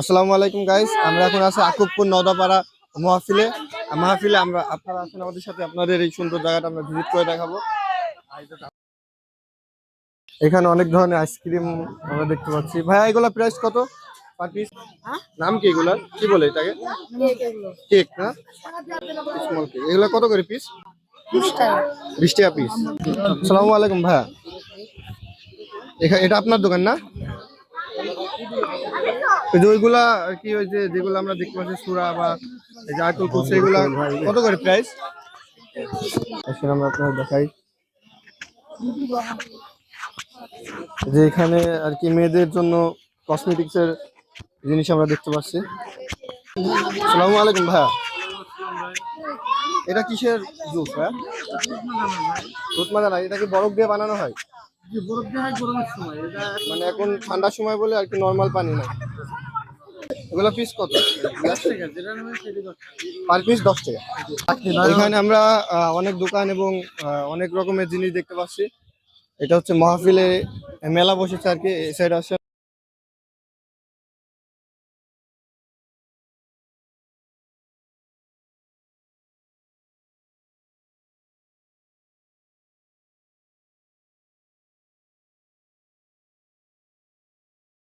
আসসালামু আলাইকুম গাইস আমরা এখন আছি আকুবপুর নদাপাড়া মাহফিলে। মাহফিলে আমরা আপনারা আছেন আমাদের সাথে। আপনাদের এই সুন্দর জায়গাটা আমরা ভিজিট করে দেখাবো। এখানে অনেক ধরনের আইসক্রিম আমরা দেখতে পাচ্ছি। ভাইয়া এগুলা প্রাইস কত পার পিস নাম কি এগুলা? কি বলে এটাকে? কেক না? স্মল কেক এগুলা কত করে পিস বিশ টাকা। পিস আসসালামু আলাইকুম ভাইয়া। এটা আপনার দোকান না? যে আর কি, ওই যে যেগুলো আমরা দেখতে পাচ্ছি, সুরা বা এই যে আইকুল কুলসি এগুলা কত করে প্রাইস আসলে আমরা আপনাদের দেখাই। যে এখানে আর কি মেয়েদের জন্য কসমেটিক্স এর জিনিস আমরা দেখতে পাচ্ছি। আসসালামু আলাইকুম ভাইয়া। এটা কিসের জুস হ্যাঁ দুধ এটা কি বরফ দিয়ে বানানো হয়? মানে এখন ঠান্ডার সময় বলে আর কি নর্মাল পানি না এগুলো পিস কত? পার পিস দশ টাকা। এখানে আমরা অনেক দোকান এবং অনেক রকমের জিনিস দেখতে পাচ্ছি। এটা হচ্ছে মাহফিলে মেলা বসেছে আর কি এই সাইড আসে।